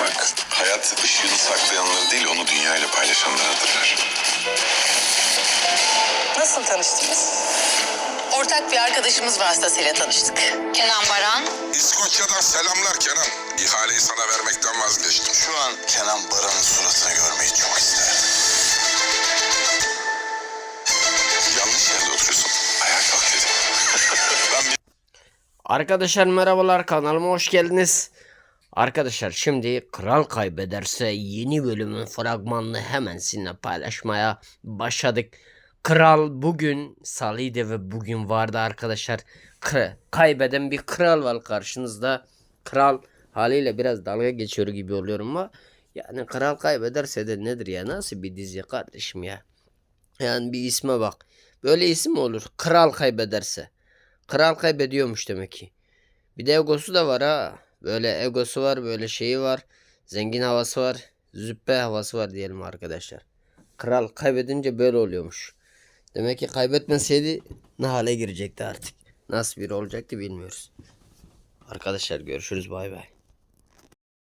bak. Hayat ışığını saklayanları değil onu dünyayla paylaşanlardır. Nasıl tanıştınız? Ortak bir arkadaşımız vasıtasıyla tanıştık. Kenan Baran. İskoçya'dan selamlar Kenan. İhaleyi sana vermekten vazgeçtim. Şu an Kenan Baran'ın suratını görmeyi çok isterdim. Yanlış yerde oturuyorsun. Ayağa kalk dedim. ben bir Arkadaşlar merhabalar kanalıma hoş geldiniz. Arkadaşlar şimdi Kral Kaybederse yeni bölümün fragmanını hemen sizinle paylaşmaya başladık. Kral bugün salıydı ve bugün vardı arkadaşlar. Kra- kaybeden bir kral var karşınızda. Kral haliyle biraz dalga geçiyor gibi oluyorum ama yani kral kaybederse de nedir ya nasıl bir dizi kardeşim ya. Yani bir isme bak. Böyle isim olur? Kral kaybederse. Kral kaybediyormuş demek ki. Bir de egosu da var ha. Böyle egosu var, böyle şeyi var. Zengin havası var. Züppe havası var diyelim arkadaşlar. Kral kaybedince böyle oluyormuş. Demek ki kaybetmeseydi ne hale girecekti artık. Nasıl biri olacaktı bilmiyoruz. Arkadaşlar görüşürüz bay bay.